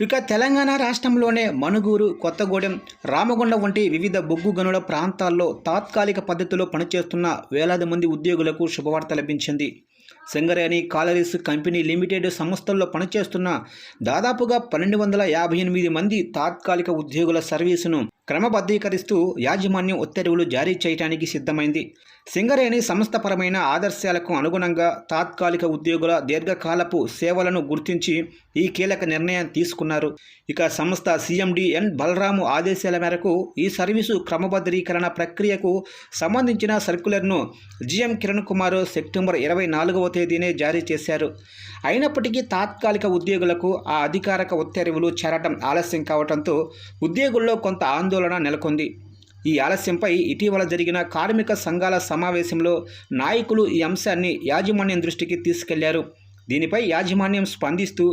ఇక తెలంగాణ రాష్ట్రంలోనే మణుగూరు కొత్తగూడెం రామగుండ వంటి వివిధ బొగ్గు గనుల ప్రాంతాల్లో తాత్కాలిక పద్ధతిలో పనిచేస్తున్న వేలాది మంది ఉద్యోగులకు శుభవార్త లభించింది. సింగరేణి కాలరీస్ కంపెనీ లిమిటెడ్ సంస్థల్లో పనిచేస్తున్న దాదాపుగా పన్నెండు వందల యాభై ఎనిమిది మంది తాత్కాలిక ఉద్యోగుల సర్వీసును క్రమబద్ధీకరిస్తూ యాజమాన్యం ఉత్తర్వులు జారీ చేయడానికి సిద్ధమైంది. సింగరేణి సంస్థపరమైన ఆదర్శాలకు అనుగుణంగా తాత్కాలిక ఉద్యోగుల దీర్ఘకాలపు సేవలను గుర్తించి ఈ కీలక నిర్ణయం తీసుకున్నారు. ఇక సంస్థ సీఎండి ఎన్. బలరాము ఆదేశాల మేరకు ఈ సర్వీసు క్రమబద్ధీకరణ ప్రక్రియకు సంబంధించిన సర్క్యులర్ను జిఎం కిరణ్ కుమార్ సెప్టెంబర్ ఇరవై నాలుగవ తేదీనే జారీ చేశారు. అయినప్పటికీ తాత్కాలిక ఉద్యోగులకు ఆ అధికారిక ఉత్తర్వులు చేరటం ఆలస్యం కావడంతో ఉద్యోగుల్లో కొంత ఆందోళన నెలకొంది. ఈ ఆలస్యంపై ఇటీవల జరిగిన కార్మిక సంఘాల సమావేశంలో నాయకులు ఈ అంశాన్ని యాజమాన్యం దృష్టికి తీసుకెళ్ళారు. దీనిపై యాజమాన్యం స్పందిస్తూ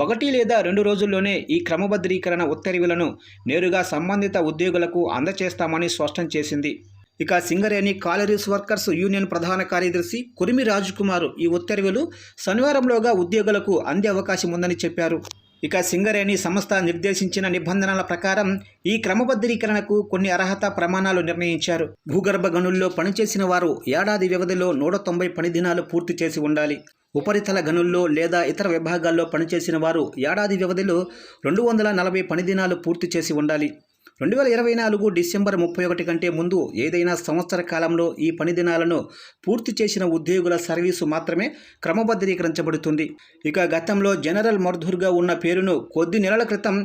ఒకటి లేదా రెండు రోజుల్లోనే ఈ క్రమబద్ధీకరణ ఉత్తర్వులను నేరుగా సంబంధిత ఉద్యోగులకు అందచేస్తామని స్పష్టం చేసింది. ఇక సింగరేణి కాలరీస్ వర్కర్స్ యూనియన్ ప్రధాన కార్యదర్శి కురిమి రాజ్కుమార్ ఈ ఉత్తర్వులు శనివారంలోగా ఉద్యోగులకు అందే అవకాశం ఉందని చెప్పారు. ఇక సింగరేణి సంస్థ నిర్దేశించిన నిబంధనల ప్రకారం ఈ క్రమబద్ధీకరణకు కొన్ని అర్హత ప్రమాణాలు నిర్ణయించారు. భూగర్భ గనుల్లో పనిచేసిన వారు ఏడాది వ్యవధిలో నూట తొంభై పని దినాలు పూర్తి చేసి ఉండాలి. ఉపరితల గనుల్లో లేదా ఇతర విభాగాల్లో పనిచేసిన వారు ఏడాది వ్యవధిలో రెండు వందల నలభై పని దినాలు పూర్తి చేసి ఉండాలి. రెండు వేల ఇరవై నాలుగు డిసెంబర్ ముప్పై ఒకటి కంటే ముందు ఏదైనా సంవత్సర కాలంలో ఈ పని దినాలను పూర్తి చేసిన ఉద్యోగుల సర్వీసు మాత్రమే క్రమబద్ధీకరించబడుతుంది. ఇక గతంలో జనరల్ మర్ధూర్గా ఉన్న పేరును కొద్ది నెలల క్రితం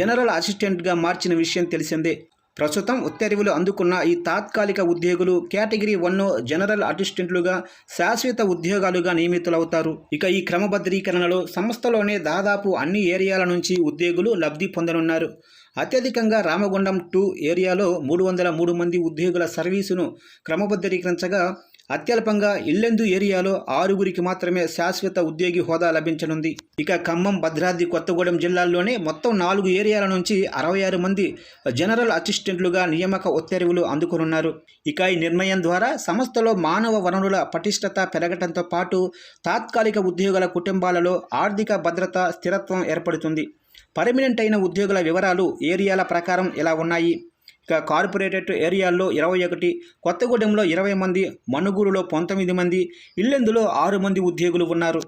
జనరల్ అసిస్టెంట్గా మార్చిన విషయం తెలిసిందే. ప్రస్తుతం ఉత్తర్వులు అందుకున్న ఈ తాత్కాలిక ఉద్యోగులు కేటగిరీ వన్ జనరల్ అసిస్టెంట్లుగా శాశ్వత ఉద్యోగాలుగా నియమితులవుతారు. ఇక ఈ క్రమబద్ధీకరణలో సంస్థలోనే దాదాపు అన్ని ఏరియాల నుంచి ఉద్యోగులు లబ్ధి పొందనున్నారు. అత్యధికంగా రామగుండం టూ ఏరియాలో మూడు వందల మూడు మంది ఉద్యోగుల సర్వీసును క్రమబద్ధీకరించగా అత్యల్పంగా ఇల్లెందు ఏరియాలో ఆరుగురికి మాత్రమే శాశ్వత ఉద్యోగి హోదా లభించనుంది. ఇక ఖమ్మం భద్రాద్రి కొత్తగూడెం జిల్లాల్లోనే మొత్తం నాలుగు ఏరియాల నుంచి అరవై ఆరు మంది జనరల్ అసిస్టెంట్లుగా నియామక ఉత్తర్వులు అందుకునున్నారు. ఇక ఈ నిర్ణయం ద్వారా సంస్థలో మానవ వనరుల పటిష్టత పెరగటంతో పాటు తాత్కాలిక ఉద్యోగుల కుటుంబాలలో ఆర్థిక భద్రత స్థిరత్వం ఏర్పడుతుంది. పర్మనెంట్ అయిన ఉద్యోగుల వివరాలు ఏరియాల ప్రకారం ఇలా ఉన్నాయి. కార్పొరేటెడ్ ఏరియాల్లో ఇరవై ఒకటి కొత్తగూడెంలో ఇరవై మంది మణుగూరులో పంతొమ్మిది మంది ఇల్లెందులో ఆరు మంది ఉద్యోగులు ఉన్నారు.